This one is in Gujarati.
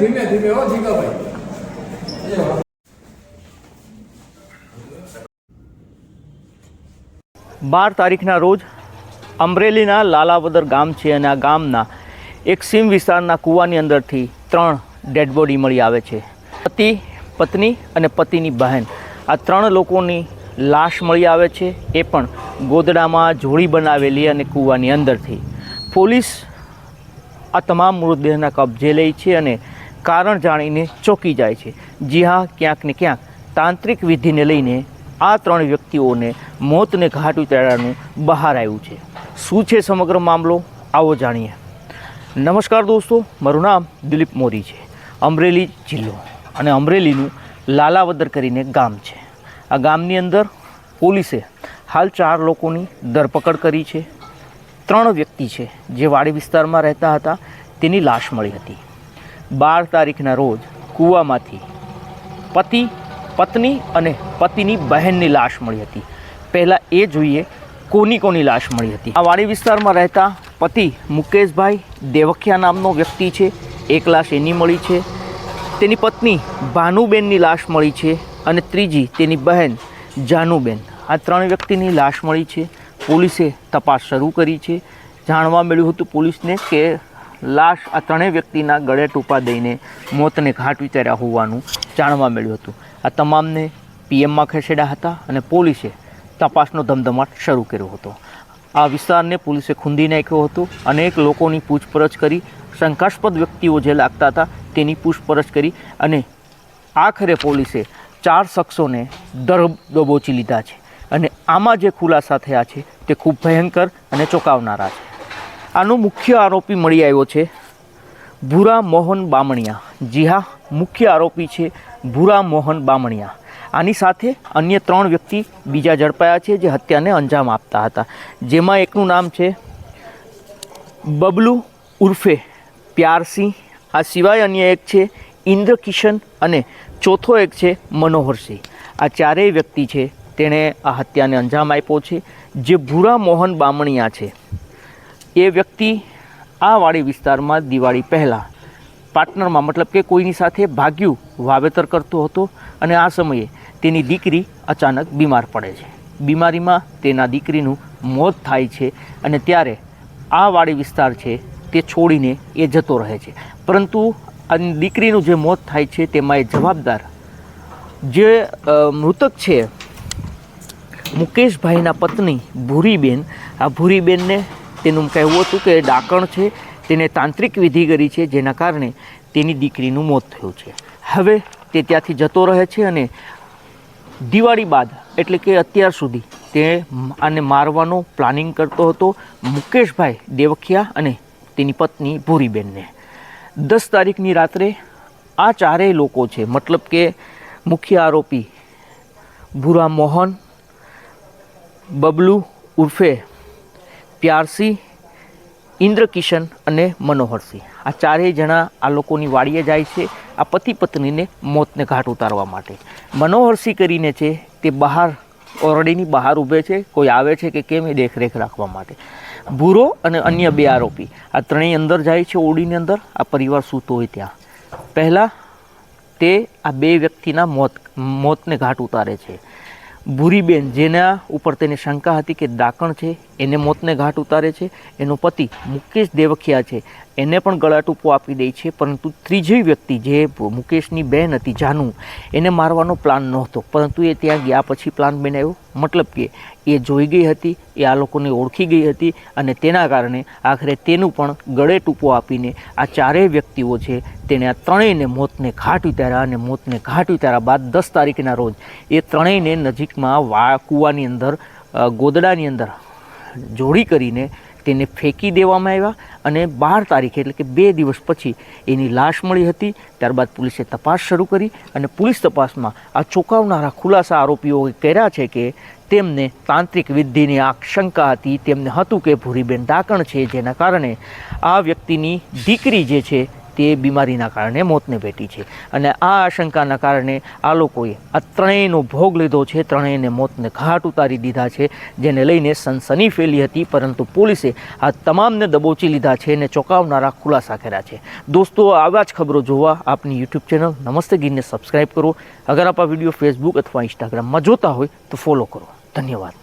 ધીમે ધીમે હો જીગાભાઈ બાર તારીખના રોજ અમરેલીના લાલાવદર ગામ છે અને આ ગામના એક સીમ વિસ્તારના કૂવાની અંદરથી ત્રણ ડેડ બોડી મળી આવે છે. પતિ, પત્ની અને પતિની બહેન. આ ત્રણ લોકોની લાશ મળી આવે છે. એ પણ ગોદડામાં જોડી બનાવેલી અને કૂવાની અંદરથી. પોલીસ આ તમામ મૃતદેહના કબજે લઈ છે અને કારણ જાણીને ચોંકી જાય છે. જી હા, ક્યાંક ને ક્યાંક તાંત્રિક વિધિને લઈને આ ત્રણ વ્યક્તિઓને મોતને ઘાટ ઉતારવાનું બહાર આવ્યું છે. શું છે સમગ્ર મામલો? આવો જાણીએ. નમસ્કાર દોસ્તો, મારું નામ દિલીપ મોરી છે. અમરેલી જિલ્લો અને અમરેલીનું લાલાવદર કરીને ગામ છે. આ ગામની અંદર પોલીસે હાલ ચાર લોકોની ધરપકડ કરી છે. ત્રણ વ્યક્તિ છે જે વાડી વિસ્તારમાં રહેતા હતા. તેની લાશ મળી હતી. બાર તારીખના રોજ કૂવામાંથી પતિ, પત્ની અને પતિની બહેનની લાશ મળી હતી. પહેલાં એ જોઈએ કોની કોની લાશ મળી હતી. આ વાડી વિસ્તારમાં રહેતા પતિ મુકેશભાઈ દેવખિયા નામનો વ્યક્તિ છે. એક લાશ એની મળી છે. તેની પત્ની ભાનુબેનની લાશ મળી છે અને ત્રીજી તેની બહેન જાનુબેન. આ ત્રણ વ્યક્તિની લાશ મળી છે. પોલીસે તપાસ શરૂ કરી છે. જાણવા મળ્યું હતું પોલીસને કે લાશ આ ત્રણેય વ્યક્તિના ગળે ટૂંપા દઈને મોતને ઘાટ વિચાર્યા હોવાનું જાણવા મળ્યું હતું. આ તમામને પીએમમાં ખસેડ્યા હતા અને પોલીસે તપાસનો ધમધમાટ શરૂ કર્યો હતો. આ વિસ્તારને પોલીસે ખૂંદી નાખ્યો હતો. અનેક લોકોની પૂછપરછ કરી શંકાસ્પદ વ્યક્તિઓ જે લાગતા હતા તેની પૂછપરછ કરી અને આખરે પોલીસે ચાર શખ્સોને દર દબોચી લીધા છે. અને આમાં જે ખુલાસા થયા છે તે ખૂબ ભયંકર અને ચોંકાવનારા છે. આનો મુખ્ય આરોપી મળી આવ્યો છે ભૂરા મોહન બામણિયા. જી હા, મુખ્ય આરોપી છે ભૂરા મોહન બામણિયા. આની સાથે અન્ય ત્રણ વ્યક્તિ બીજા ઝડપાયા છે જે હત્યાને અંજામ આપતા હતા. જેમાં એકનું નામ છે બબલુ ઉર્ફે પ્યારસિંહ. આ સિવાય અન્ય એક છે ઇન્દ્ર કિશન અને ચોથો એક છે મનોહરસિંહ આ ચારેય વ્યક્તિ છે, તેણે આ હત્યાને અંજામ આપ્યો છે જે ભૂરા મોહન બામણિયા છે. એ વ્યક્તિ આ વાડી વિસ્તારમાં દિવાળી પહેલાં પાર્ટનરમાં મતલબ કે કોઈની સાથે ભાગ્યું વાવેતર કરતો હતો અને આ સમયે તેની દીકરી અચાનક બીમાર પડે છે. બીમારીમાં તેના દીકરીનું મોત થાય છે અને ત્યારે આ વાડી વિસ્તાર છે તે છોડીને એ જતો રહે છે. પરંતુ આ દીકરીનું જે મોત થાય છે તેમાં એ જવાબદાર જે મૃતક છે મુકેશભાઈના પત્ની ભૂરીબેન, આ ભૂરીબેનને તેનું કહેવું હતું કે ડાકણ છે, તેને તાંત્રિક વિધિ કરી છે, જેના કારણે તેની દીકરીનું મોત થયું છે. હવે તે ત્યાંથી જતો રહે છે અને દિવાળી બાદ, એટલે કે અત્યાર સુધી, તે આને મારવાનો પ્લાનિંગ કરતો હતો મુકેશભાઈ દેવખિયા અને તેની પત્ની ભૂરીબેનને. દસ તારીખની રાત્રે આ ચારેય લોકો છે, મતલબ કે મુખ્ય આરોપી ભૂરા મોહન, બબલુ ઉર્ફે પ્યારસિંહ ઇન્દ્રકિશન અને મનોહરસિંહ આ ચારેય જણા આ લોકોની વાડીએ જાય છે આ પતિ પત્નીને મોતને ઘાટ ઉતારવા માટે. મનોહરસિંહ કરીને છે તે બહાર, ઓરડીની બહાર ઊભે છે, કોઈ આવે છે કે કેમ એ દેખરેખ રાખવા માટે. ભૂરો અને અન્ય બે આરોપી. આ ત્રણેય અંદર જાય છે ઓડીની અંદર, આ પરિવાર સૂતો હોય ત્યાં. પહેલાં તે આ બે વ્યક્તિના મોત, મોતને ઘાટ ઉતારે છે. ભૂરીબેન, જેના ઉપર તેને શંકા હતી કે દાકણ છે એને મોતને ઘાટ ઉતારે છે. એનો પતિ મુકેશ દેવખિયા છે. એને પણ ગળા ટૂંપો આપી દે છે, પરંતુ ત્રીજી વ્યક્તિ જે મુકેશની બહેન હતી, જાનુ, એને મારવાનો પ્લાન નહોતો. પરંતુ એ ત્યાં ગયા પછી પ્લાન બનાવ્યો. મતલબ કે એ જોઈ ગઈ હતી, એ આ લોકોને ઓળખી ગઈ હતી અને તેના કારણે આખરે તેનું પણ ગળે ટૂંપો આપીને આ ચારેય વ્યક્તિઓ છે, તેણે આ ત્રણેયને મોતને ઘાટ ઉતાર્યા અને મોતને ઘાટ ઉતાર્યા બાદ દસ તારીખના રોજ એ ત્રણેયને નજીકમાં વા, કૂવાની અંદર ગોદડાની અંદર જોડી કરીને તેને ફેંકી દેવામાં આવ્યા અને બાર તારીખે એટલે કે બે દિવસ પછી એની લાશ મળી હતી. ત્યારબાદ પોલીસે તપાસ શરૂ કરી અને પોલીસ તપાસમાં આ ચોંકાવનારા ખુલાસા આરોપીઓએ કર્યા છે કે તેમને તાંત્રિક વિધિની આશંકા હતી. તેમને હતું કે ભૂરીબેન ડાકણ છે, જેના કારણે આ વ્યક્તિની દીકરી જે છે તે બીમારીના કારણે મોતને ભેટી છે. અને આ આશંકાના કારણે આ લોકોએ આ ત્રણેયનો ભોગ લીધો છે. ત્રણેયને મોતને ઘાટ ઉતારી દીધા છે, જેને લઈને સનસની ફેલી હતી, પરંતુ પોલીસે આ તમામને દબોચી લીધા છે અને ચોંકાવનારા ખુલાસા કર્યા છે. દોસ્તો, આવા જ ખબરો જોવા આપની યુટ્યુબ ચેનલ નમસ્તે ગીરને સબસ્ક્રાઈબ કરો. અગર આપ આ વીડિયો ફેસબુક અથવા ઇન્સ્ટાગ્રામમાં જોતા હોય તો ફોલો કરો. ધન્યવાદ.